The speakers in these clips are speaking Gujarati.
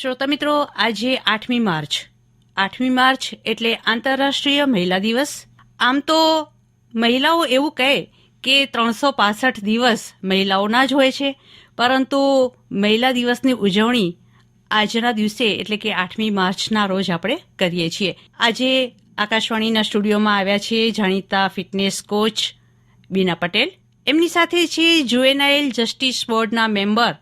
શ્રોતા મિત્રો, આજે આઠમી માર્ચ. આઠમી માર્ચ એટલે આંતરરાષ્ટ્રીય મહિલા દિવસ. આમ તો મહિલાઓ એવું કહે કે ત્રણસો પાસઠ દિવસ મહિલાઓના જ હોય છે, પરંતુ મહિલા દિવસની ઉજવણી આજના દિવસે એટલે કે આઠમી માર્ચના રોજ આપણે કરીએ છીએ. આજે આકાશવાણીના સ્ટુડિયોમાં આવ્યા છે જાણીતા ફિટનેસ કોચ બીના પટેલ. એમની સાથે છે જુએનાઇલ જસ્ટિસ બોર્ડના મેમ્બર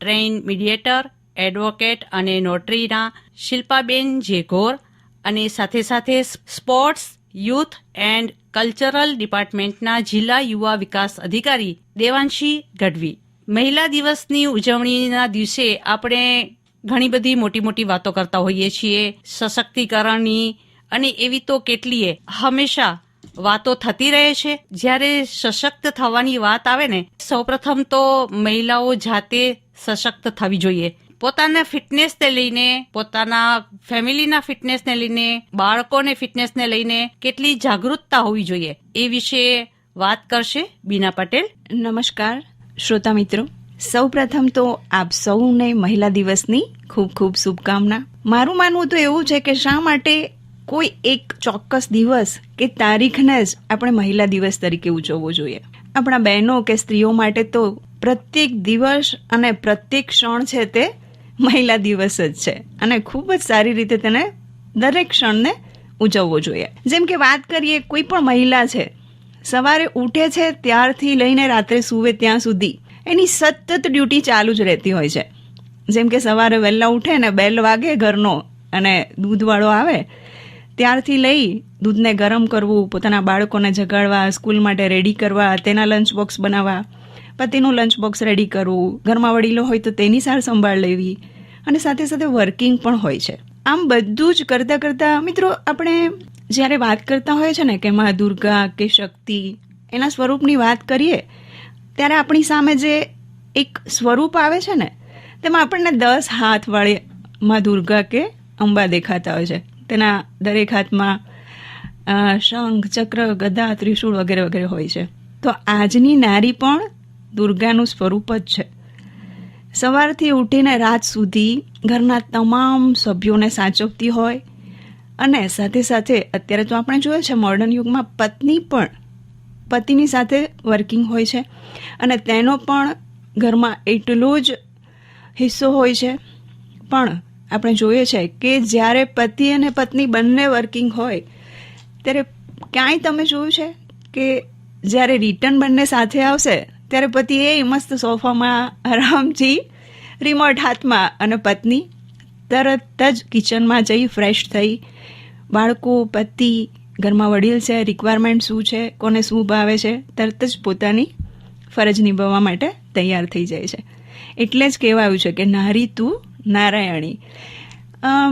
ટ્રેઇન મીડિયેટર એડવોકેટ અને નોટરીના શિલ્પાબેન જેઘોર અને સાથે સાથે સ્પોર્ટ્સ, યુથ એન્ડ કલ્ચરલ ડિપાર્ટમેન્ટના જિલ્લા યુવા વિકાસ અધિકારી દેવાંશી ગઢવી. મહિલા દિવસની ઉજવણીના દિવસે આપણે ઘણી બધી મોટી મોટી વાતો કરતા હોઈએ છીએ, સશક્તિકરણની અને એવી તો કેટલીય હંમેશા વાતો થતી રહે છે. જ્યારે સશક્ત થવાની વાત આવે ને, સૌપ્રથમ તો મહિલાઓ જાતે સશક્ત થવી જોઈએ. પોતાના ફિટનેસને લઈને, પોતાના ફેમિલીના ફિટનેસને લઈને, બાળકોને ફિટનેસને લઈને કેટલી જાગૃતતા હોવી જોઈએ એ વિશે વાત કરશે બીના પટેલ. નમસ્કાર, શ્રોતા મિત્રો. સૌ પ્રથમ તો આપ સૌને મહિલા દિવસની ખૂબ ખૂબ શુભકામના. મારું માનવું તો એવું છે કે શા માટે કોઈ એક ચોક્કસ દિવસ કે તારીખને જ આપણે મહિલા દિવસ તરીકે ઉજવવો જોઈએ. આપણા બહેનો કે સ્ત્રીઓ માટે તો પ્રત્યેક દિવસ અને પ્રત્યેક ક્ષણ છે તે મહિલા દિવસ જ છે. અને ખૂબ જ સારી રીતે તેને દરેક ક્ષણને ઉજવવો જોઈએ. જેમ કે વાત કરીએ, કોઈ પણ મહિલા છે, સવારે ઉઠે છે, ત્યારથી લઈને રાત્રે સૂવે ત્યાં સુધી. એની સતત ડ્યુટી ચાલુ જ રહેતી હોય છે. જેમ કે સવારે વહેલા ઉઠે ને બેલ વાગે ઘરનો અને દૂધવાળો આવે, ત્યારથી લઈ દૂધને ગરમ કરવું, પોતાના બાળકોને જગાડવા, સ્કૂલ માટે રેડી કરવા, તેના લંચ બોક્સ બનાવવા પતિનું લંચ બોક્સ રેડી કરવું ઘરમાં વડીલો હોય તો તેની સાર સંભાળ લેવી અને સાથે સાથે વર્કિંગ પણ હોય છે. આમ બધું જ કરતાં કરતાં, મિત્રો, આપણે જ્યારે વાત કરતા હોય છે ને કે મા દુર્ગા કે શક્તિ, એના સ્વરૂપની વાત કરીએ, ત્યારે આપણી સામે જે એક સ્વરૂપ આવે છે ને, તેમાં આપણને દસ હાથવાળી મા દુર્ગા કે અંબા દેખાતા હોય છે. તેના દરેક હાથમાં શંખ, ચક્ર, ગદા, ત્રિશૂળ વગેરે વગેરે હોય છે. તો આજની નારી પણ દુર્ગાનું સ્વરૂપ જ છે. સવારથી ઉઠીને રાત સુધી ઘરના તમામ સભ્યોને સાચવતી હોય અને સાથે સાથે અત્યારે તો આપણે જોઈએ છે મોડર્ન યુગમાં પત્ની પણ પતિની સાથે વર્કિંગ હોય છે અને તેનો પણ ઘરમાં એટલો જ હિસ્સો હોય છે. પણ આપણે જોઈએ છે કે જ્યારે પતિ અને પત્ની બંને વર્કિંગ હોય, ત્યારે ક્યાંય તમે જોયું છે કે જ્યારે રિટર્ન બંને સાથે આવશે ત્યારે પતિ એ મસ્ત સોફામાં આરામથી રિમોટ હાથમાં અને પત્ની તરત જ કિચનમાં જઈ ફ્રેશ થઈ. બાળકો, પતિ, ઘરમાં વડીલ છે રિક્વાયરમેન્ટ શું છે, કોને શું ભાવે છે, તરત જ પોતાની ફરજ નિભાવવા માટે તૈયાર થઈ જાય છે. એટલે જ કહેવાયું છે કે નારી તું નારાયણી.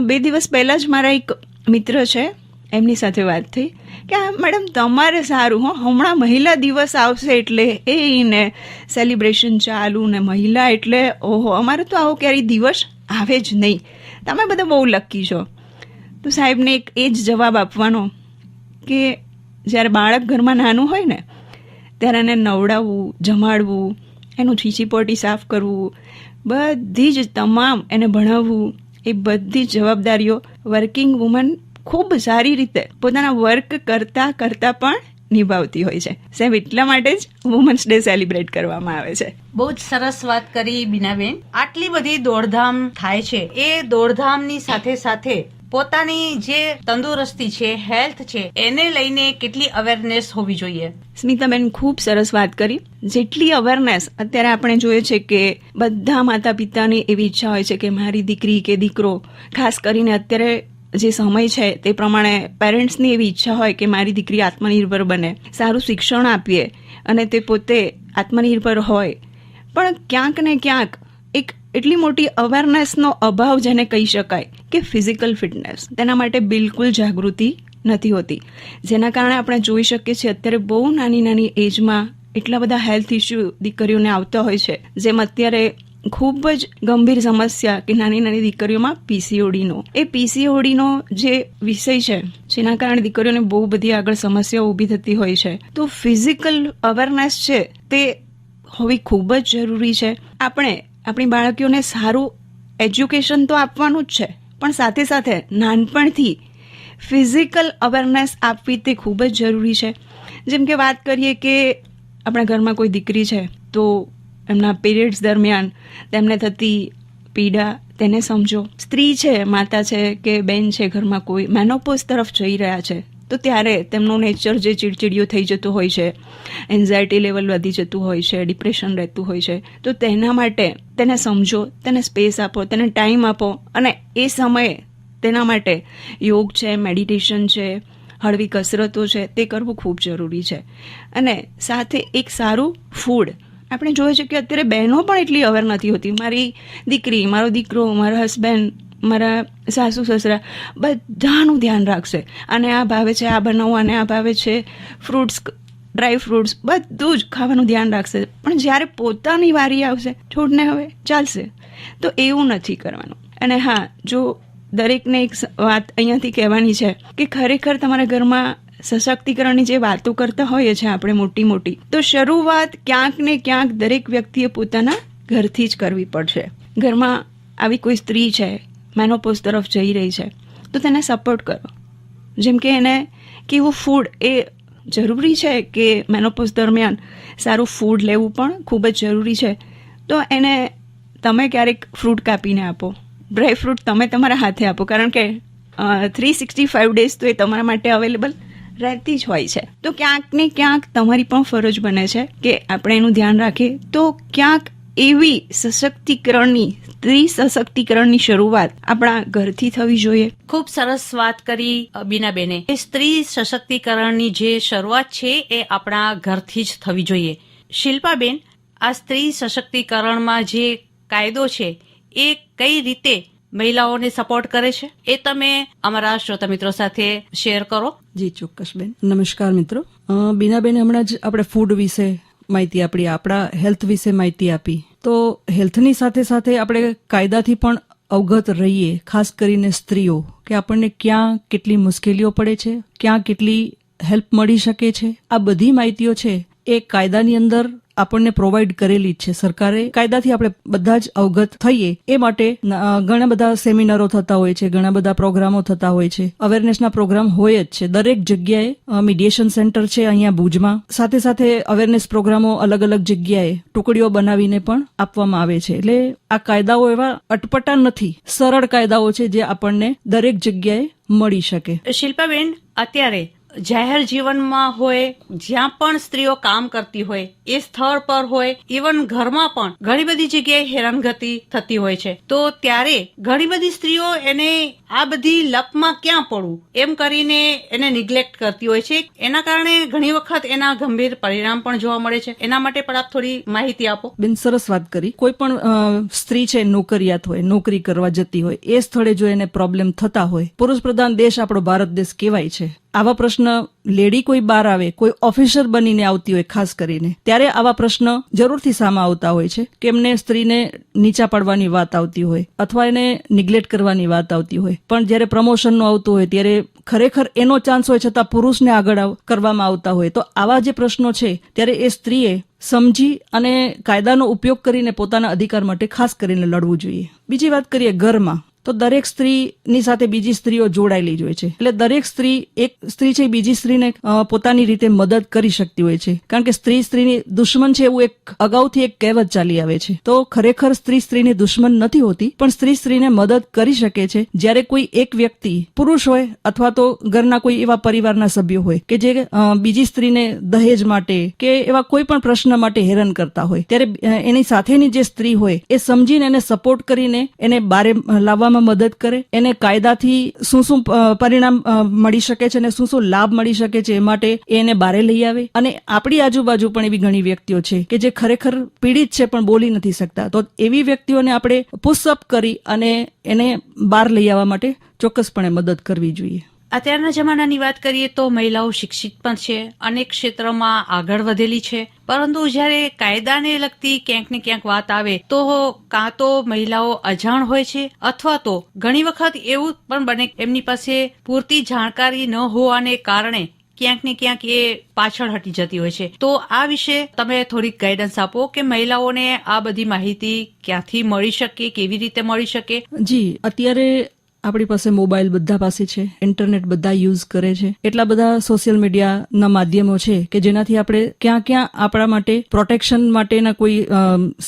બે દિવસ પહેલાં જ મારા એક મિત્ર છે એમની સાથે વાત થઈ કે મેડમ તમારે સારું, હો, હમણાં મહિલા દિવસ આવશે એટલે એ ને સેલિબ્રેશન ચાલુ ને મહિલા એટલે, ઓહો, અમારે તો આવો ક્યારેય દિવસ આવે જ નહીં. તમે બધા બહુ લકી છો. તો સાહેબને એક એ જ જવાબ આપવાનો કે જ્યારે બાળક ઘરમાં નાનું હોય ને, ત્યારે એને નવડાવવું, જમાડવું, એનું છીછીપોટી સાફ કરવું, બધી જ તમામ એને ભણાવવું, એ બધી જ જવાબદારીઓ વર્કિંગ વુમન ખૂબ સારી રીતે પોતાના વર્ક કરતાં કરતાં પણ નિભાવતી હોય છે. સાહેબ એટલા માટે જ વુમન્સ ડે સેલિબ્રેટ કરવામાં આવે છે. બહુ જ સરસ વાત કરી બીનાબેન. આટલી બધી દોડધામ થાય છે. એ દોડધામની સાથે સાથે પોતાની જે તંદુરસ્તી છે હેલ્થ છે એને લઈને કેટલી અવેરનેસ હોવી જોઈએ? સ્મિતાબેન ખૂબ સરસ વાત કરી. જેટલી અવેરનેસ અત્યારે આપણે જોઈએ છે કે બધા માતા પિતાની એવી ઈચ્છા હોય છે કે મારી દીકરી કે દીકરો ખાસ કરીને અત્યારે જે સમય છે તે પ્રમાણે પેરેન્ટ્સની એવી ઈચ્છા હોય કે મારી દીકરી આત્મનિર્ભર બને, સારું શિક્ષણ આપીએ અને તે પોતે આત્મનિર્ભર હોય. પણ ક્યાંક ને ક્યાંક એક એટલી મોટી અવેરનેસનો અભાવ જેને કહી શકાય કે ફિઝિકલ ફિટનેસ તેના માટે બિલકુલ જાગૃતિ નથી હોતી. જેના કારણે આપણે જોઈ શકીએ છીએ અત્યારે બહુ નાની નાની એજમાં એટલા બધા હેલ્થ ઇસ્યુ દીકરીઓને આવતા હોય છે. જેમ અત્યારે ખૂબ જ ગંભીર સમસ્યા કે નાની નાની દીકરીઓમાં પીસીઓડીનો એ પીસીઓડીનો જે વિષય છે, જેના કારણે દીકરીઓને બહુ બધી આગળ સમસ્યાઓ ઊભી થતી હોય છે. તો ફિઝિકલ અવેરનેસ છે તે હોવી ખૂબ જ જરૂરી છે. આપણે, આપણી બાળકીઓને સારું એજ્યુકેશન તો આપવાનું જ છે, પણ સાથે સાથે નાનપણથી ફિઝિકલ અવેરનેસ આપવી તે ખૂબ જ જરૂરી છે. જેમ કે વાત કરીએ કે આપણા ઘરમાં કોઈ દીકરી છે, તો એમના પીરિયડ્સ દરમિયાન તેમને થતી પીડા, તેને સમજો. સ્ત્રી છે, માતા છે કે બેન છે ઘરમાં કોઈ મેનોપોઝ તરફ જઈ રહ્યા છે, તો ત્યારે તેમનું નેચર જે ચીડચીડિયું થઈ જતું હોય છે એન્ઝાયટી લેવલ વધી જતું હોય છે ડિપ્રેશન રહેતું હોય છે, તો તેના માટે તેને સમજો, તેને સ્પેસ આપો, તેને ટાઈમ આપો અને એ સમયે તેના માટે યોગ છે મેડિટેશન છે, હળવી કસરતો છે, તે કરવું ખૂબ જરૂરી છે. અને સાથે એક સારું ફૂડ આપણે જોઈએ છીએ કે અત્યારે બહેનો પણ એટલી અવેર નથી હોતી. મારી દીકરી, મારો દીકરો, મારા હસબન્ડ મારા સાસુ, સસરા બધાનું ધ્યાન રાખશે. અને આ ભાવે છે આ બનાવવું અને આ ભાવે છે ફ્રૂટ્સ ડ્રાય ફ્રૂટ્સ બધું જ ખાવાનું ધ્યાન રાખશે. પણ જ્યારે પોતાની વારી આવશે, છોડને હવે ચાલશે. તો એવું નથી કરવાનું. અને હા, જો દરેકને એક વાત અહીંયાથી કહેવાની છે કે ખરેખર તમારા ઘરમાં સશક્તિકરણની જે વાતો કરતા હોઈએ છીએ આપણે મોટી મોટી, તો શરૂઆત ક્યાંક ને ક્યાંક દરેક વ્યક્તિએ પોતાના ઘરથી જ કરવી પડશે. ઘરમાં આવી કોઈ સ્ત્રી છે મેનોપોઝ તરફ જઈ રહી છે, તો તેને સપોર્ટ કરો. જેમ કે એને કેવું ફૂડ એ જરૂરી છે કે મેનોપોઝ દરમિયાન સારું ફૂડ લેવું પણ ખૂબ જ જરૂરી છે. તો એને તમે ક્યારેક ફ્રૂટ કાપીને આપો. ડ્રાય ફ્રૂટ તમે તમારા હાથે આપો. કારણ કે થ્રી સિક્સટી ફાઇવ ડેઝ તો એ તમારા માટે અવેલેબલ રહેતી જ હોય છે. તો ક્યાંક ને ક્યાંક તમારી પણ ફરજ બને છે કે આપણે એનું ધ્યાન રાખીએ. તો ક્યાંક એવી સશક્તિકરણની સ્ત્રી સશક્તિકરણની શરૂઆત આપણા ઘરથી થવી જોઈએ. ખૂબ સરસ વાત કરી બીનાબેને સ્ત્રી સશક્તિકરણની જે શરૂઆત છે એ આપણા ઘરથી જ થવી જોઈએ. શિલ્પાબેન, આ સ્ત્રી સશક્તિકરણમાં જે કાયદો છે એ કઈ રીતે મહિલાઓને સપોર્ટ કરે છે? એ તમે અમારા શ્રોતા મિત્રો સાથે શેર કરો. જી, ચોક્કસ બેન. નમસ્કાર મિત્રો. બીનાબેન, હમણાં જ આપણે ફૂડ વિશે માહિતી આપણી આપણા હેલ્થ વિશે માહિતી આપી. તો હેલ્થની સાથે સાથે આપણે કાયદાથી પણ અવગત રહીએ, ખાસ કરીને સ્ત્રીઓ, કે આપણને ક્યાં કેટલી મુશ્કેલીઓ પડે છે, ક્યાં કેટલી હેલ્પ મળી શકે છે. આ બધી માહિતીઓ છે એ કાયદાની અંદર આપણને પ્રોવાઈડ કરેલી જ છે. સરકારે કાયદાથી આપણે બધા જ અવગત થઈએ એ માટે ઘણા બધા સેમિનારો થતા હોય છે, ઘણા બધા પ્રોગ્રામો થતા હોય છે. અવેરનેસના પ્રોગ્રામ હોય જ છે. દરેક જગ્યાએ મીડિયેશન સેન્ટર છે અહીંયા ભુજમાં. સાથે સાથે અવેરનેસ પ્રોગ્રામો અલગ અલગ જગ્યાએ ટુકડીઓ બનાવીને પણ આપવામાં આવે છે. એટલે આ કાયદાઓ એવા અટપટા નથી. સરળ કાયદાઓ છે જે આપણને દરેક જગ્યાએ મળી શકે. શિલ્પાબેન, અત્યારે જાહેર જીવનમાં હોય, જ્યાં પણ સ્ત્રીઓ કામ કરતી હોય, એ સ્થળ પર હોય ઇવન ઘરમાં પણ ઘણી બધી જગ્યાએ હેરાનગતિ થતી હોય છે. તો ત્યારે ઘણી બધી સ્ત્રીઓ એને આ બધી લપમાં ક્યાં પડવું? એમ કરીને એને નિગ્લેક્ટ કરતી હોય છે. એના કારણે ઘણી વખત એના ગંભીર પરિણામ પણ જોવા મળે છે. એના માટે પણ આપ થોડી માહિતી આપો. બિન, સરસ વાત કરી. કોઈ પણ સ્ત્રી છે, નોકરિયાત હોય, નોકરી કરવા જતી હોય, એ સ્થળે જો એને પ્રોબ્લેમ થતા હોય, પુરુષ પ્રધાન દેશ આપણો ભારત દેશ કહેવાય છે. આવા પ્રશ્ન લેડી કોઈ બહાર આવે, કોઈ ઓફિસર બનીને આવતી હોય ખાસ કરીને, ત્યારે આવા પ્રશ્ન જરૂરથી સામે આવતા હોય છે કે એમને સ્ત્રીને નીચા પાડવાની વાત આવતી હોય અથવા એને નિગ્લેક્ટ કરવાની વાત આવતી હોય. પણ જ્યારે પ્રમોશનનું આવતું હોય, ત્યારે ખરેખર એનો ચાન્સ હોય છતાં પુરુષને આગળ કરવામાં આવતા હોય. તો આવા જે પ્રશ્નો છે, ત્યારે એ સ્ત્રીએ સમજી અને કાયદાનો ઉપયોગ કરીને પોતાના અધિકાર માટે ખાસ કરીને લડવું જોઈએ. બીજી વાત કરીએ ઘરમાં. તો દરેક સ્ત્રીની સાથે બીજી સ્ત્રીઓ જોડાયેલી જ હોય છે. એટલે દરેક સ્ત્રી એક સ્ત્રી છે, બીજી સ્ત્રીને પોતાની રીતે મદદ કરી શકતી હોય છે. કારણ કે સ્ત્રી સ્ત્રીની દુશ્મન છે એવું એક અગાઉથી એક કહેવત ચાલી આવે છે. તો ખરેખર સ્ત્રી સ્ત્રીની દુશ્મન નથી હોતી, પણ સ્ત્રી સ્ત્રીને મદદ કરી શકે છે જ્યારે કોઈ એક વ્યક્તિ પુરુષ હોય અથવા તો ઘરના કોઈ એવા પરિવારના સભ્યો હોય કે જે બીજી સ્ત્રીને દહેજ માટે કે એવા કોઈ પણ પ્રશ્ન માટે હેરાન કરતા હોય. ત્યારે એની સાથેની જે સ્ત્રી હોય એ સમજીને, એને સપોર્ટ કરીને એને બારે લાવવામાં મદદ કરે, એને કાયદાથી શું શું પરિણામ મળી શકે છે અને શું શું લાભ મળી શકે છે એ માટે એને બારે લઈ આવે. અને આપણી આજુબાજુ પણ એવી ઘણી વ્યક્તિઓ છે કે જે ખરેખર પીડિત છે પણ બોલી નથી શકતા. તો એવી વ્યક્તિઓને આપણે પુશઅપ કરી અને એને બહાર લઈ આવવા માટે ચોક્કસપણે મદદ કરવી જોઈએ. અત્યારના જમાનાની વાત કરીએ તો મહિલાઓ શિક્ષિત પણ છે. અનેક ક્ષેત્રોમાં આગળ વધેલી છે. પરંતુ જ્યારે કાયદાને લગતી ક્યાંક ને ક્યાંક વાત આવે, તો કાં તો મહિલાઓ અજાણ હોય છે અથવા તો ઘણી વખત એવું પણ બને એમની પાસે પૂરતી જાણકારી ન હોવાને કારણે ક્યાંક ને ક્યાંક એ પાછળ હટી જતી હોય છે. તો આ વિશે તમે થોડીક ગાઈડન્સ આપો કે મહિલાઓને આ બધી માહિતી ક્યાંથી મળી શકે, કેવી રીતે મળી શકે? જી, અત્યારે આપણી પાસે મોબાઈલ બધા પાસે છે, ઇન્ટરનેટ બધા યુઝ કરે છે. એટલા બધા સોશિયલ મીડિયાના માધ્યમો છે કે જેનાથી આપણે ક્યાં ક્યાં આપણા માટે પ્રોટેક્શન માટેના કોઈ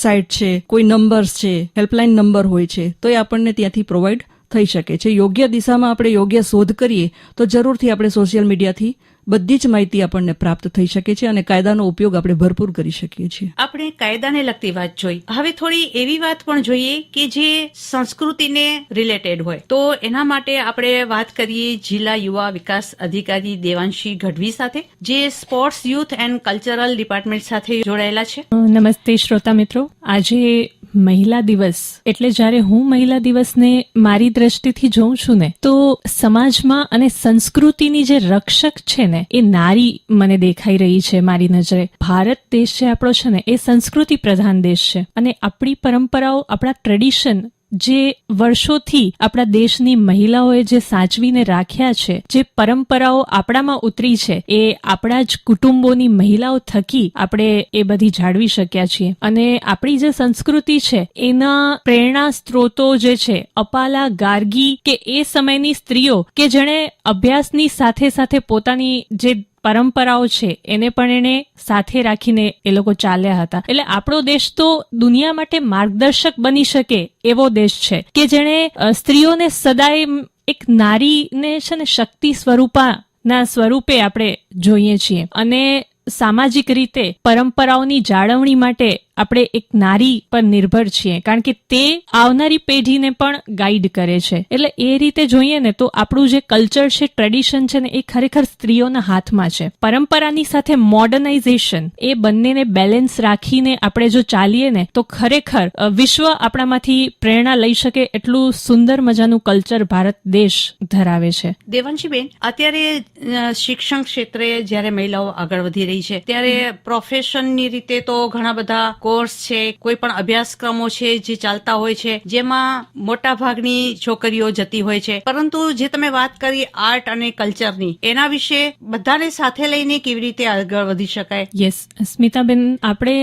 સાઇટ છે, કોઈ નંબર્સ છે, હેલ્પલાઇન નંબર હોય છે, તો એ આપણને ત્યાંથી પ્રોવાઈડ થઈ શકે છે. યોગ્ય દિશામાં આપણે યોગ્ય શોધ કરીએ તો જરૂરથી આપણે સોશિયલ મીડિયાથી બધી જ માહિતી આપણને પ્રાપ્ત થઈ શકે છે અને કાયદાનો ઉપયોગ આપણે ભરપૂર કરી શકીએ છીએ. આપણે કાયદાને લગતી વાત જોઈ. હવે થોડી એવી વાત પણ જોઈએ કે જે સંસ્કૃતિને રિલેટેડ હોય. તો એના માટે આપણે વાત કરીએ જિલ્લા યુવા વિકાસ અધિકારી દેવાંશી ગઢવી સાથે જે sports youth and cultural department સાથે જોડાયેલા છે. નમસ્તે શ્રોતા મિત્રો. આજે મહિલા દિવસ, એટલે જ્યારે હું મહિલા દિવસને મારી દ્રષ્ટિથી જોઉં છું ને, તો સમાજમાં અને સંસ્કૃતિની જે રક્ષક છે ને, એ નારી મને દેખાઈ રહી છે મારી નજરે. ભારત દેશ જે આપણો છે ને, એ સંસ્કૃતિ પ્રધાન દેશ છે. અને આપણી પરંપરાઓ, આપણા ટ્રેડિશન જે વર્ષોથી આપણા દેશની મહિલાઓએ જે સાચવીને રાખ્યા છે, જે પરંપરાઓ આપણામાં ઉતરી છે, એ આપણા જ કુટુંબોની મહિલાઓ થકી આપણે એ બધી જાળવી શક્યા છીએ. અને આપણી જે સંસ્કૃતિ છે, એના પ્રેરણા સ્ત્રોતો જે છે, અપાલા, ગાર્ગી કે એ સમયની સ્ત્રીઓ કે જેણે અભ્યાસની સાથે સાથે પોતાની જે પરંપરાઓ છે, એને પણ એને સાથે રાખીને એ લોકો ચાલ્યા હતા. એટલે આપણો દેશ તો દુનિયા માટે માર્ગદર્શક બની શકે એવો દેશ છે કે જેણે સ્ત્રીઓને સદાય એક નારીને છે ને શક્તિ સ્વરૂપાના સ્વરૂપે આપણે જોઈએ છીએ. અને સામાજિક રીતે પરંપરાઓની જાળવણી માટે આપણે એક નારી પર નિર્ભર છીએ, કારણ કે તે આવનારી પેઢીને પણ ગાઈડ કરે છે. એટલે એ રીતે જોઈએ ને તો આપણું જે કલ્ચર છે ટ્રેડિશન છે ને એ ખરેખર સ્ત્રીઓના હાથમાં છે. પરંપરાની સાથે મોડર્નાઇઝેશન એ બંનેને બેલેન્સ રાખીને આપણે જો ચાલીએ ને તો ખરેખર વિશ્વ આપણામાંથી પ્રેરણા લઈ શકે એટલું સુંદર મજાનું કલ્ચર ભારત દેશ ધરાવે છે. દેવાંશીબેન અત્યારે શિક્ષણ ક્ષેત્રે જ્યારે મહિલાઓ આગળ વધી રહી છે, ત્યારે પ્રોફેશનની રીતે તો ઘણા બધા કોર્સ છે, કોઈ પણ અભ્યાસક્રમો છે જે ચાલતા હોય છે, જેમાં મોટા ભાગની છોકરીઓ જતી હોય છે. પરંતુ જે તમે વાત કરી આર્ટ અને કલ્ચરની, એના વિશે બધાને સાથે લઈને કેવી રીતે આગળ વધી શકાય? યસ સ્મિતાબેન, આપણે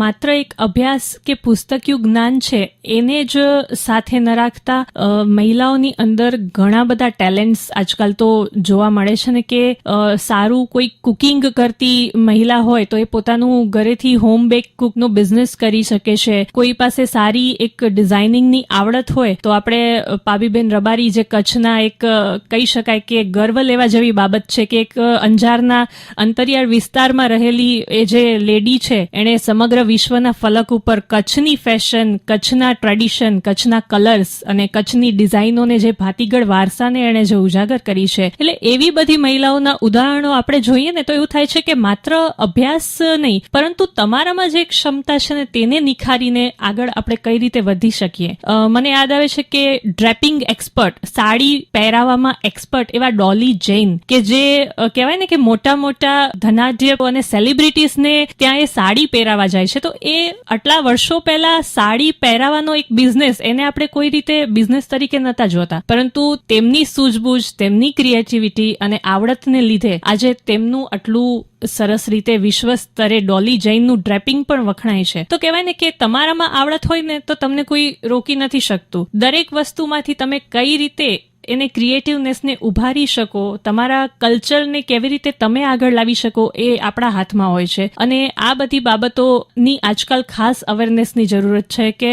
માત્ર એક અભ્યાસ કે પુસ્તકિયું જ્ઞાન છે, એને જ સાથે ન રાખતા મહિલાઓની અંદર ઘણા બધા ટેલેન્ટ્સ આજકાલ તો જોવા મળે છે ને કે સારું કોઈ કુકિંગ કરતી મહિલા હોય તો એ પોતાનું ઘરેથી હોમ બેક કુકનો બિઝનેસ કરી શકે છે. કોઈ પાસે સારી એક ડિઝાઇનિંગની આવડત હોય, તો આપણે પાબીબેન રબારી જે કચ્છના એક કહી શકાય કે ગર્વ લેવા જેવી બાબત છે કે એક અંજારના અંતરિયાળ વિસ્તારમાં રહેલી એ જે લેડી છે, એણે સમગ્ર વિશ્વના ફલક ઉપર કચ્છની ફેશન કચ્છના ટ્રેડિશન કચ્છના કલર્સ અને કચ્છની ડિઝાઇનોને જે ભાતીગળ વારસાને એણે જે ઉજાગર કરી છે. એટલે એવી બધી મહિલાઓના ઉદાહરણો આપણે જોઈએ ને તો એવું થાય છે કે માત્ર અભ્યાસ નહીં, પરંતુ તમારામાં જે ક્ષમતા છે ને તેને નિખારીને આગળ આપણે કઈ રીતે વધી શકીએ? મને યાદ આવે છે કે ડ્રેપિંગ એક્સપર્ટ, સાડી પહેરાવામાં એક્સપર્ટ એવા ડોલી જૈન કે જે કહેવાય ને કે મોટા મોટા ધનાઢ્ય અને સેલિબ્રિટીઝને ત્યાં એ સાડી પહેરાવા જાય છે. તો એ આટલા વર્ષો પહેલા સાડી પહેરાવાનો એક બિઝનેસ એને આપણે કોઈ રીતે બિઝનેસ તરીકે નતા જોતા. પરંતુ તેમની સૂઝબૂઝ, તેમની ક્રિએટિવિટી અને આવડતને લીધે આજે તેમનું આટલું સરસ રીતે વિશ્વ સ્તરે ડોલી જૈનનું ડ્રેપિંગ પણ વખણાય છે. તો કહેવાય ને કે તમારામાં આવડત હોય ને તો તમને કોઈ રોકી નથી શકતું. દરેક વસ્તુમાંથી તમે કઈ રીતે એને ક્રિએટિવનેસને ઉભારી શકો, તમારા કલ્ચરને કેવી રીતે તમે આગળ લાવી શકો એ આપણા હાથમાં હોય છે. અને આ બધી બાબતોની આજકાલ ખાસ અવેરનેસની જરૂરત છે કે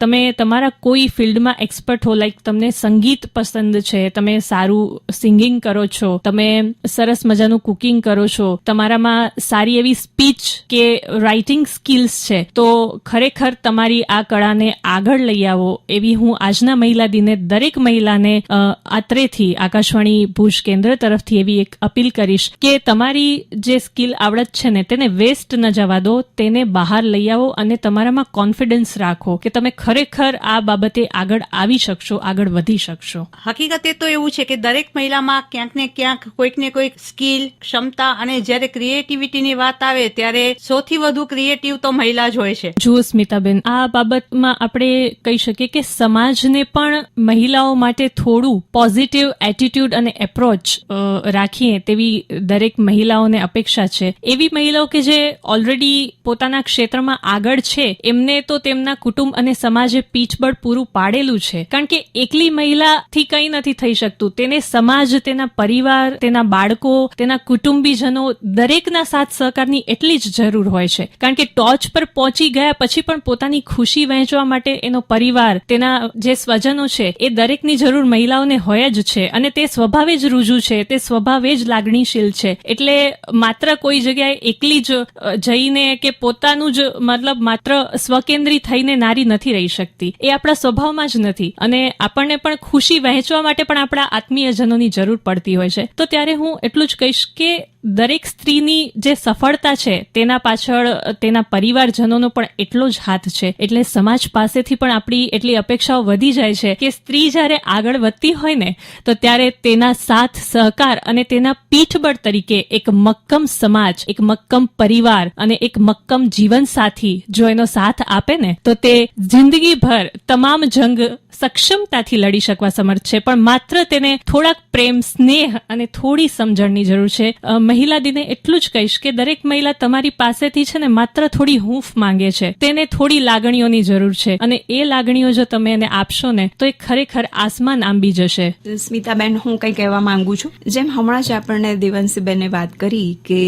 તમે તમારા કોઈ ફિલ્ડમાં એક્સપર્ટ હો લાઈક તમને સંગીત પસંદ છે, તમે સારું સિંગિંગ કરો છો, તમે સરસ મજાનું કુકિંગ કરો છો, તમારામાં સારી એવી સ્પીચ કે રાઇટિંગ સ્કિલ્સ છે, તો ખરેખર તમારી આ કળાને આગળ લઈ આવો. એવી હું આજના મહિલા દિને દરેક મહિલાને આત્રેથી આકાશવાણી ભુજ કેન્દ્ર તરફથી એવી એક અપીલ કરીશ કે તમારી જે સ્કિલ આવડત છે ને તેને વેસ્ટ ન જવા દો તેને બહાર લઈ આવો અને તમારામાં કોન્ફિડન્સ રાખો કે તમે ખરેખર આ બાબતે આગળ આવી શકશો આગળ વધી શકશો. હકીકતે તો એવું છે કે દરેક મહિલામાં ક્યાંક ને ક્યાંક કોઈક ને કોઈક સ્કિલ ક્ષમતા અને જ્યારે ક્રિએટિવિટીની વાત આવે ત્યારે સૌથી વધુ ક્રિએટિવ તો મહિલા જ હોય છે. જુઓ સ્મિતાબેન આ બાબતમાં આપણે કહી શકીએ કે સમાજને પણ મહિલાઓ માટે થોડું પોઝિટિવ એટીટ્યુડ અને એપ્રોચ રાખીએ તેવી દરેક મહિલાઓને અપેક્ષા છે. એવી મહિલાઓ કે જે ઓલરેડી પોતાના ક્ષેત્રમાં આગળ છે, એમને તો તેમના કુટુંબ અને સમાજે પીઠબળ પૂરું પાડેલું છે. કારણ કે એકલી મહિલાથી કંઈ નથી થઈ શકતું. તેને સમાજ, તેના પરિવાર, તેના બાળકો, તેના કુટુંબીજનો દરેકના સાથ સહકારની એટલી જ જરૂર હોય છે. કારણ કે ટોચ પર પહોંચી ગયા પછી પણ પોતાની ખુશી વહેંચવા માટે એનો પરિવાર, તેના જે સ્વજનો છે, એ દરેકની જરૂર મહિલાઓને હોય જ છે અને તે સ્વભાવે જ રૂજુ છે, તે સ્વભાવે જ લાગણીશીલ છે. એટલે માત્ર કોઈ જગ્યાએ એકલી જ જઈને કે પોતાનું જ મતલબ માત્ર સ્વકેન્દ્રી થઈને નારી નથી રહી શકતી. એ આપણા સ્વભાવમાં જ નથી. અને આપણને પણ ખુશી વહેંચવા માટે પણ આપણા આત્મીયજનોની જરૂર પડતી હોય છે. તો ત્યારે હું એટલું જ કહીશ કે દરેક સ્ત્રીની જે સફળતા છે, તેના પાછળ, તેના પરિવારજનોનો પણ એટલો જ હાથ છે. એટલે સમાજ પાસેથી પણ આપણી એટલી અપેક્ષાઓ વધી જાય છે કે સ્ત્રી જ્યારે આગળ વધતી હોય ને, તો ત્યારે તેના સાથ સહકાર અને તેના પીઠબળ તરીકે એક મક્કમ સમાજ, એક મક્કમ પરિવાર અને એક મક્કમ જીવનસાથી જો એનો સાથ આપે ને, તો તે જિંદગીભર તમામ જંગ સક્ષમતાથી લડી શકવા સમર્થ છે. પણ માત્ર તેને થોડાક પ્રેમ, સ્નેહ અને થોડી સમજણની જરૂર છે. મહિલા દિને એટલું જ કહીશ કે દરેક મહિલા તમારી પાસેથી છે ને, માત્ર થોડી હૂંફ માંગે છે. તેને થોડી લાગણીઓની જરૂર છે. અને એ લાગણીઓ જો તમે એને આપશો ને, તો એ ખરેખર આસમાન આંબી જશે. સ્મિતાબેન, હું કંઈ કહેવા માંગુ છું. જેમ હમણાં જ આપણને દેવંશીબેને વાત કરી કે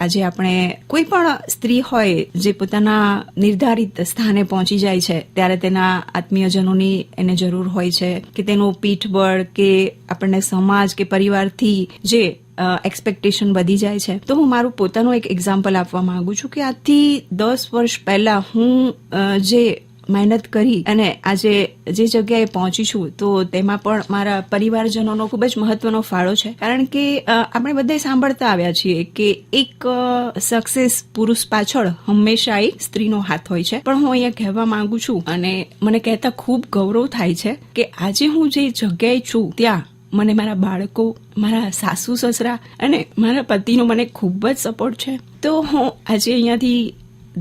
આજે આપણે કોઈ પણ સ્ત્રી હોય જે પોતાના નિર્ધારિત સ્થાને પહોંચી જાય છે, ત્યારે તેના આત્મીયજનોની એને જરૂર હોય છે કે તેનું પીઠબળ કે આપણને સમાજ કે પરિવારથી જે એક્સપેક્ટેશન વધી જાય છે. તો હું મારું પોતાનું એક એક્ઝામ્પલ આપવા માંગુ છું કે આજથી દસ વર્ષ પહેલા હું જે મહેનત કરી અને આજે જે જગ્યાએ પહોંચી છું, તો તેમાં પણ મારા પરિવારજનોનો ખૂબ જ મહત્વનો ફાળો છે. કારણ કે આપણે બધા સાંભળતા આવ્યા છીએ કે એક સક્સેસ પુરુષ પાછળ હંમેશા એક સ્ત્રીનો હાથ હોય છે. પણ હું અહીંયા કહેવા માંગુ છું અને મને કહેતા ખૂબ ગૌરવ થાય છે કે આજે હું જે જગ્યાએ છું, ત્યાં મને મારા બાળકો, મારા સાસુ, સસરા અને મારા પતિનો મને ખૂબ જ સપોર્ટ છે. તો હું આજે અહીંયાથી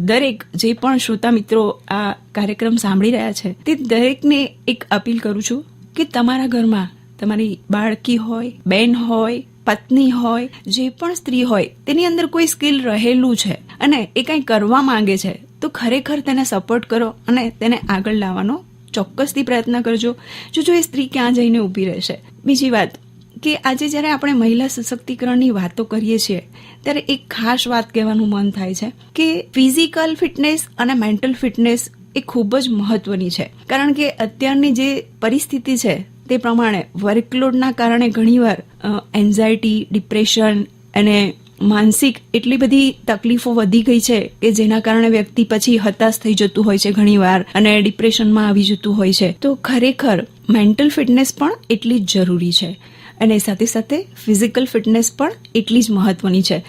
દરેક જે પણ શ્રોતા મિત્રો આ કાર્યક્રમ સાંભળી રહ્યા છે, તે દરેકને એક અપીલ કરું છું કે તમારા ઘરમાં તમારી બાળકી હોય, બેન હોય, પત્ની હોય, જે પણ સ્ત્રી હોય, તેની અંદર કોઈ સ્કિલ રહેલું છે અને એ કંઈ કરવા માંગે છે, તો ખરેખર તેને સપોર્ટ કરો અને તેને આગળ લાવવાનો ચોક્કસથી પ્રયત્ન કરજો. જો જો એ સ્ત્રી ક્યાં જઈને ઊભી રહેશે. બીજી વાત કે આજે જ્યારે આપણે મહિલા સશક્તિકરણની વાતો કરીએ છીએ, ત્યારે એક ખાસ વાત કહેવાનું મન થાય છે કે ફિઝિકલ ફિટનેસ અને મેન્ટલ ફિટનેસ એ ખૂબ જ મહત્વની છે. કારણ કે અત્યારની જે પરિસ્થિતિ છે, તે પ્રમાણે વર્કલોડના કારણે ઘણીવાર એન્ઝાયટી ડિપ્રેશન અને માનસિક એટલી બધી તકલીફો વધી ગઈ છે કે જેના કારણે વ્યક્તિ પછી હતાશ થઈ જતું હોય છે ઘણીવાર અને ડિપ્રેશનમાં આવી જતું હોય છે. તો ખરેખર મેન્ટલ ફિટનેસ પણ એટલી જ જરૂરી છે. અને સાથે સાથે ફિઝિકલ ફિટનેસ પણ એટલી જ મહત્વની છે.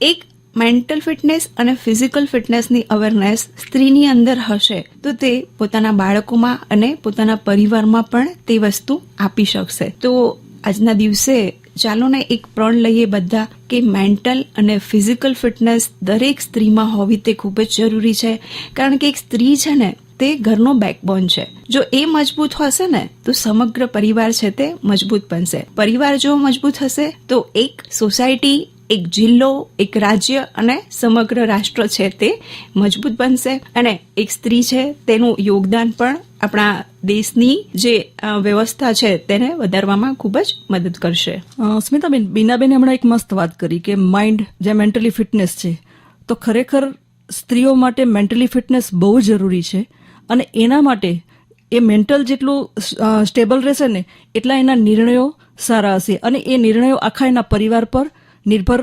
એક મેન્ટલ ફિટનેસ અને ફિઝિકલ ફિટનેસની અવેરનેસ સ્ત્રીની અંદર હશે, તો તે પોતાના બાળકોમાં અને પોતાના પરિવારમાં પણ તે વસ્તુ આપી શકશે. તો આજના દિવસે ચાલો ને એક પ્રણ લઈએ બધા કે મેન્ટલ અને ફિઝિકલ ફિટનેસ દરેક સ્ત્રીમાં હોવી તે ખૂબ જ જરૂરી છે. કારણ કે એક સ્ત્રી છે ને તે ઘરનો બેકબોન છે. જો એ મજબૂત હશે ને, તો સમગ્ર પરિવાર છે તે મજબૂત બનશે. પરિવાર જો મજબૂત હશે, તો એક સોસાયટી એક જિલ્લો, એક રાજ્ય અને સમગ્ર રાષ્ટ્ર છે તે મજબૂત બનશે. અને એક સ્ત્રી છે, તેનું યોગદાન પણ આપણા દેશની જે વ્યવસ્થા છે તેને વધારવામાં ખૂબ જ મદદ કરશે. સ્મિતાબેન બીનાબેને હમણાં એક મસ્ત વાત કરી કે માઇન્ડ જે મેન્ટલી ફિટનેસ છે, તો ખરેખર સ્ત્રીઓ માટે મેન્ટલી ફિટનેસ બહુ જરૂરી છે. અને એના માટે એ મેન્ટલ જેટલું સ્ટેબલ રહેશે ને, એટલા એના નિર્ણયો સારા હશે. અને એ નિર્ણયો આખા એના પરિવાર પર નિર્ભર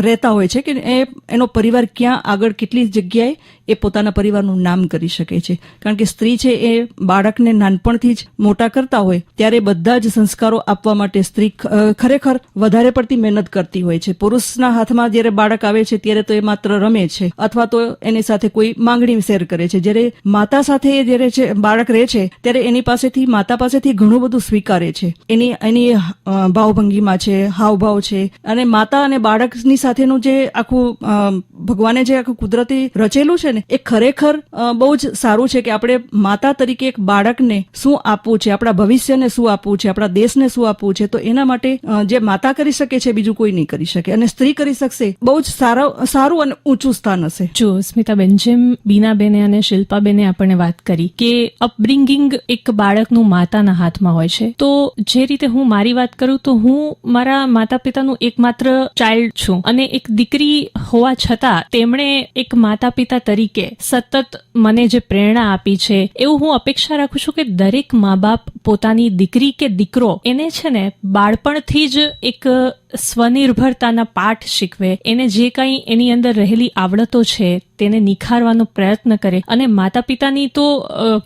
રહેતા હોય છે કે એ, એનો પરિવાર ક્યાં આગળ કેટલી જગ્યાએ એ પોતાના પરિવારનું નામ કરી શકે છે. કારણ કે સ્ત્રી છે એ બાળકને નાનપણથી જ મોટા કરતા હોય, ત્યારે બધા જ સંસ્કારો આપવા માટે સ્ત્રી ખરેખર વધારે પડતી મહેનત કરતી હોય છે. પુરુષના હાથમાં જ્યારે બાળક આવે છે, ત્યારે તો એ માત્ર રમે છે, અથવા તો એની સાથે કોઈ માંગણી શેર કરે છે. જ્યારે માતા સાથે એ જ્યારે છે બાળક રહે છે, ત્યારે એની પાસેથી, માતા પાસેથી ઘણું બધું સ્વીકારે છે. એની એની ભાવભંગીમાં છે, હાવભાવ છે. અને માતા અને બાળકની સાથેનું જે આખું ભગવાને જે આખું કુદરતી રચેલું છે ને, એ ખરેખર બહુ જ સારું છે કે આપણે માતા તરીકે એક બાળકને શું આપવું છે, આપણા ભવિષ્યને શું આપવું છે, આપણા દેશને શું આપવું છે, તો એના માટે જે માતા કરી શકે છે, બીજું કોઈ નહીં કરી શકે. અને સ્ત્રી કરી શકશે, બહુ જ સારા, સારું અને ઊંચું સ્થાન હશે. જો સ્મિતાબેન, જેમ બીનાબેને અને શિલ્પાબેને આપણને વાત કરી કે અપબ્રિંગિંગ એક બાળકનું માતાના હાથમાં હોય છે, તો જે રીતે હું મારી વાત કરું, તો હું મારા માતા પિતાનું એકમાત્ર ચાઇલ્ડ છું. અને એક દીકરી હોવા છતાં તેમણે એક માતા પિતા તરીકે સતત મને જે પ્રેરણા આપી છે, એવું હું અપેક્ષા રાખું છું કે દરેક મા બાપ પોતાની દીકરી કે દીકરો એને છે ને બાળપણથી જ એક સ્વનિર્ભરતાના પાઠ શીખવે. એને જે કંઈ એની અંદર રહેલી આવડતો છે તેને નિખારવાનો પ્રયત્ન કરે. અને માતા પિતાની તો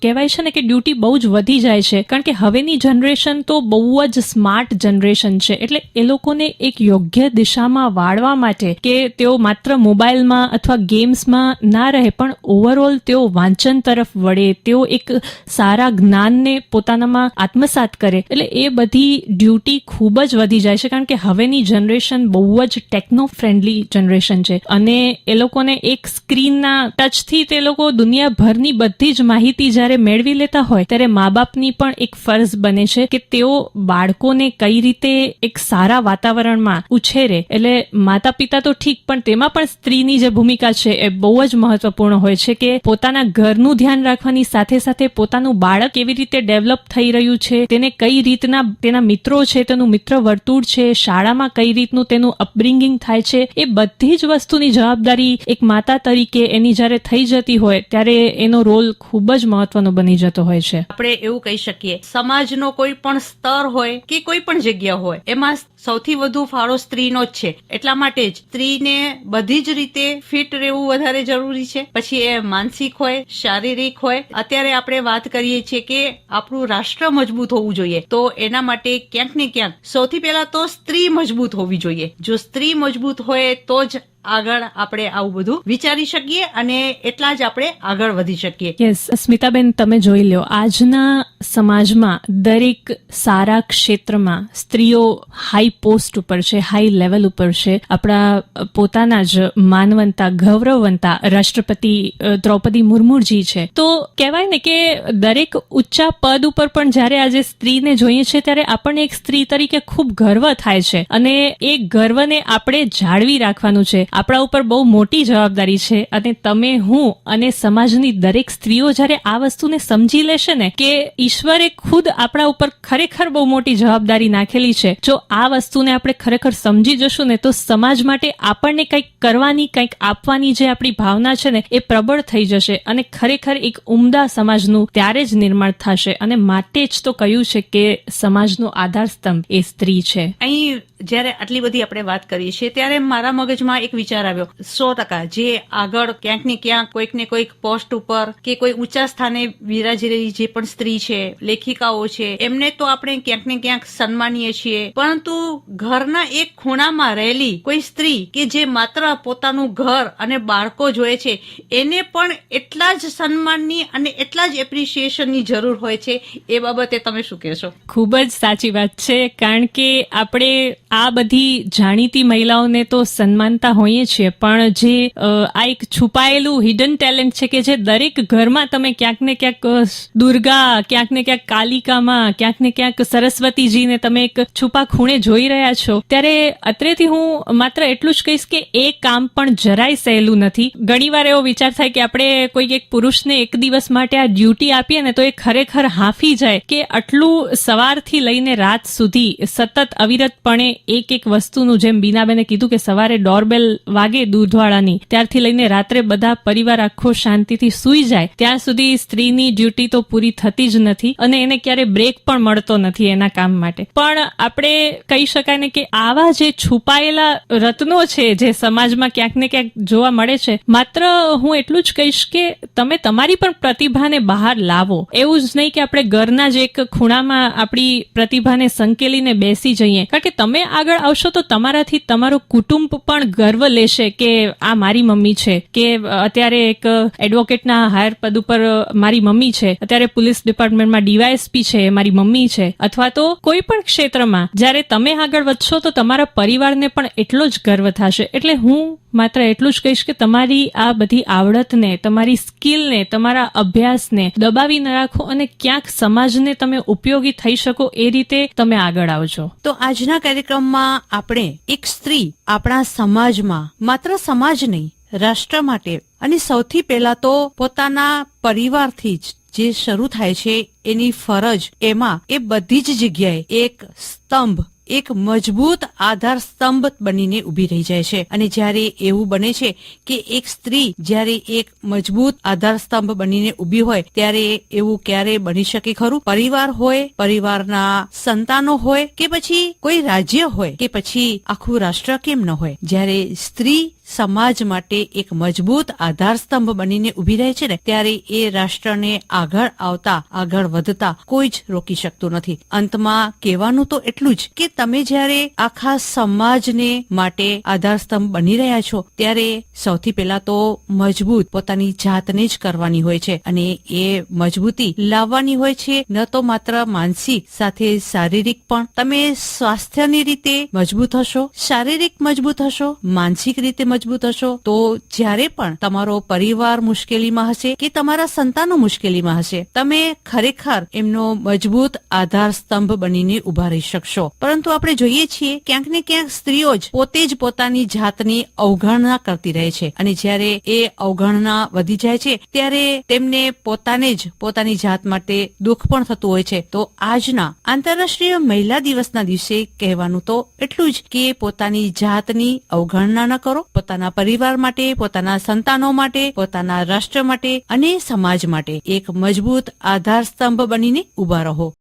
કહેવાય છે ને કે ડ્યુટી બહુ જ વધી જાય છે. કારણ કે હવેની જનરેશન તો બહુ જ સ્માર્ટ જનરેશન છે. એટલે એ લોકોને એક યોગ્ય દિશામાં વાળવા માટે કે તેઓ માત્ર મોબાઈલમાં અથવા ગેમ્સમાં ના રહે, પણ ઓવરઓલ તેઓ વાંચન તરફ વળે. તેઓ એક સારા જ્ઞાનને પોતાનામાં આત્મસાત કરે. એટલે એ બધી ડ્યુટી ખૂબ જ વધી જાય છે. કારણ કે હવેની જનરેશન બહુ જ ટેકનો ફ્રેન્ડલી જનરેશન છે. અને એ લોકોને એક સ્ક્રીનના ટચથી તે લોકો દુનિયાભરની બધી જ માહિતી જ્યારે મેળવી લેતા હોય, ત્યારે મા બાપની પણ એક ફરજ બને છે કે તેઓ બાળકોને કઈ રીતે એક સારા વાતાવરણમાં ઉછેરે. એટલે માતા પિતા તો ઠીક, પણ તેમાં પણ સ્ત્રીની જે ભૂમિકા છે એ બહુ જ મહત્વપૂર્ણ હોય છે કે પોતાના ઘરનું ધ્યાન રાખવાની સાથે સાથે પોતાનું બાળક કેવી રીતે ડેવલપ થઈ રહ્યું છે, તેને કઈ રીતના તેના મિત્રો છે, તેનું મિત્ર વર્તુળ છે, શાળામાં કઈ રીતનું તેનું અપબ્રિંગિંગ થાય છે, એ બધી જ વસ્તુની જવાબદારી એક માતા તરીકે એની જ્યારે થઈ જતી હોય, ત્યારે એનો રોલ ખૂબ જ મહત્વનો બની જતો હોય છે. આપણે એવું કહી શકીએ, સમાજનો કોઈ પણ સ્તર હોય કે કોઈ પણ જગ્યા હોય, એમાં સૌથી વધુ ફાળો સ્ત્રીનો જ છે. એટલા માટે જ સ્ત્રીને બધી જ રીતે ફિટ રહેવું વધારે જરૂરી છે. પછી એ માનસિક હોય, શારીરિક હોય. અત્યારે આપણે વાત કરીએ છીએ કે આપણું રાષ્ટ્ર મજબૂત હોવું જોઈએ. તો એના માટે ક્યાંક ને ક્યાંક સૌથી પહેલા તો સ્ત્રી મજબૂત હોવી જોઈએ. જો સ્ત્રી મજબૂત હોય તો જ આગળ આપણે આવું બધું વિચારી શકીએ અને એટલા જ આપણે આગળ વધી શકીએ. યસ સ્મિતાબેન, તમે જોઈ લો આજના સમાજમાં દરેક સારા ક્ષેત્રમાં સ્ત્રીઓ હાઈ પોસ્ટ ઉપર છે હાઈ લેવલ ઉપર છે. આપણા પોતાના જ માનવંતા, ગૌરવવંતા રાષ્ટ્રપતિ દ્રૌપદી મુર્મુજી છે. તો કહેવાય ને કે દરેક ઊંચા પદ ઉપર પણ જ્યારે આજે સ્ત્રીને જોઈએ છે, ત્યારે આપણને એક સ્ત્રી તરીકે ખૂબ ગર્વ થાય છે. અને એ ગર્વને આપણે જાળવી રાખવાનું છે. આપણા ઉપર બહુ મોટી જવાબદારી છે અને તમે હું અને સમાજની દરેક સ્ત્રીઓ જ્યારે આ વસ્તુને સમજી લેશે ને કે ઈશ્વરે ખુદ આપણા ઉપર ખરેખર બહુ મોટી જવાબદારી નાખેલી છે, જો આ વસ્તુને આપણે ખરેખર સમજી જશું ને તો સમાજ માટે આપણને કંઈક કરવાની, કંઈક આપવાની જે આપણી ભાવના છે ને, એ પ્રબળ થઈ જશે અને ખરેખર એક ઉમદા સમાજનું ત્યારે જ નિર્માણ થશે. અને માટે જ તો કહ્યું છે કે સમાજનો આધાર સ્તંભ એ સ્ત્રી છે. અહીં જ્યારે આટલી બધી આપણે વાત કરીએ છીએ, ત્યારે મારા મગજમાં એક વિચાર આવ્યો. સો ટકા. જે આગળ ક્યાંક ને ક્યાંક, કોઈક ને કોઈક પોસ્ટ ઉપર કે કોઈ ઊંચા સ્થાને વિરાજી રહી જે પણ સ્ત્રી છે, લેખિકાઓ છે, એમને તો આપણે ક્યાંક ને ક્યાંક સન્માનીએ છીએ. પરંતુ ઘરના એક ખૂણામાં રહેલી કોઈ સ્ત્રી કે જે માત્ર પોતાનું ઘર અને બાળકો જોએ છે, એને પણ એટલા જ સન્માનની અને એટલા જ એપ્રિશિએશનની જરૂર હોય છે, એ બાબતે તમે શું કહેશો? ખૂબ જ સાચી વાત છે. કારણ કે આપણે આ બધી જાણીતી મહિલાઓને તો સન્માનતા હોઈએ છીએ પણ જે આ એક છુપાયેલું હિડન ટેલેન્ટ છે કે જે દરેક ઘરમાં તમે ક્યાંક ને ક્યાંક દુર્ગા, ક્યાંક ને ક્યાંક કાલિકામાં, ક્યાંક ને ક્યાંક સરસ્વતીજીને તમે એક છુપા ખૂણે જોઈ રહ્યા છો. ત્યારે અત્રેથી હું માત્ર એટલું જ કહીશ કે એ કામ પણ જરાય સહેલું નથી. ઘણીવાર એવો વિચાર થાય કે આપણે કોઈ એક પુરુષને એક દિવસ માટે આ ડ્યુટી આપીએ ને તો એ ખરેખર હાંફી જાય કે આટલું સવારથી લઈને રાત સુધી સતત અવિરતપણે એક એક વસ્તુનું જેમ બીનાબેને કીધું કે સવારે ડોરબેલ વાગે દૂધવાળાની. ત્યારથી લઈને રાત્રે બધા પરિવાર આખો શાંતિથી સૂઈ જાય. ત્યાં સુધી સ્ત્રીની ડ્યુટી તો પૂરી થતી જ નથી અને એને ક્યારે બ્રેક પણ મળતો નથી એના કામ માટે. પણ આપણે કહી શકાય ને કે આવા જે છુપાયેલા રત્નો છે જે સમાજમાં ક્યાંક ને ક્યાંક જોવા મળે છે, માત્ર હું એટલું જ કહીશ કે તમે તમારી પણ પ્રતિભાને બહાર લાવો. એવું જ નહીં કે આપણે ઘરના જ એક ખૂણામાં આપણી પ્રતિભાને સંકેલીને બેસી જઈએ. કારણ કે તમે આગળ આવશો તો તમારાથી તમારું કુટુંબ પણ ગર્વ લેશે કે આ મારી મમ્મી છે, કે અત્યારે એક એડવોકેટના હાયર પદ ઉપર મારી મમ્મી છે, અત્યારે પોલીસ ડિપાર્ટમેન્ટમાં ડીવાયએસપી છે, એ મારી મમ્મી છે. અથવા તો કોઈ પણ ક્ષેત્રમાં, જ્યારે તમે આગળ વધશો તો તમારા પરિવારને પણ એટલો જ ગર્વ થશે. એટલે હું માત્ર એટલું જ કહીશ કે તમારી આ બધી આવડતને, તમારી સ્કિલને, તમારા અભ્યાસને દબાવી ન રાખો અને ક્યાંક સમાજને તમે ઉપયોગી થઈ શકો એ રીતે તમે આગળ આવજો. તો આજના કાર્યક્રમમાં આપણે એક સ્ત્રી આપણા સમાજમાં, માત્ર સમાજ નહીં, રાષ્ટ્ર માટે અને સૌથી પહેલા તો પોતાના પરિવારથી જ જે શરૂ થાય છે એની ફરજ એમાં એ બધી જ જગ્યાએ એક સ્તંભ એક મજબૂત આધાર સ્તંભ બનીને ઊભી રહી જાય છે. અને જ્યારે એવું બને છે કે એક સ્ત્રી જ્યારે એક મજબૂત આધાર સ્તંભ બનીને ઊભી હોય, ત્યારે એવું ક્યારે બની શકે ખરું? પરિવાર હોય, પરિવારના સંતાનો હોય કે પછી કોઈ રાજ્ય હોય કે પછી આખું રાષ્ટ્ર કેમ ન હોય? જ્યારે સ્ત્રી સમાજ માટે એક મજબૂત આધારસ્તંભ બનીને ઊભી રહે છે ને, ત્યારે એ રાષ્ટ્રને આગળ આવતા, આગળ વધતા કોઈ જ રોકી શકતું નથી. અંતમાં કહેવાનું તો એટલું જ કે તમે જ્યારે આખા સમાજને માટે આધારસ્તંભ બની રહ્યા છો, ત્યારે સૌથી પહેલા તો મજબૂત પોતાની જાતને જ કરવાની હોય છે અને એ મજબૂતી લાવવાની હોય છે ન તો માત્ર માનસિક સાથે શારીરિક પણ. તમે સ્વાસ્થ્યની રીતે મજબૂત હશો, શારીરિક મજબૂત હશો, માનસિક રીતે મજબૂત હશો? તો જ્યારે પણ તમારો પરિવાર મુશ્કેલીમાં હશે કે તમારા સંતાનો મુશ્કેલીમાં હશે, તમે ખરેખર એમનો મજબૂત આધાર સ્તંભ બનીને ઊભા રહી શકશો. પરંતુ આપણે જોઈએ છીએ, ક્યાંક ને ક્યાંક સ્ત્રીઓ જ પોતે જ પોતાની જાતની અવગણના કરતી રહે છે. અને જ્યારે એ અવગણના વધી જાય છે, ત્યારે તેમને પોતાને જ પોતાની જાત માટે દુઃખ પણ થતું હોય છે. તો આજના આંતરરાષ્ટ્રીય મહિલા દિવસના દિવસે કહેવાનું તો એટલું જ કે પોતાની જાતની અવગણના ન કરો પોતાના પરિવાર માટે, પોતાના સંતાનો માટે, પોતાના રાષ્ટ્ર માટે અને સમાજ માટે એક મજબૂત આધાર સ્તંભ બનીને ઊભા રહો.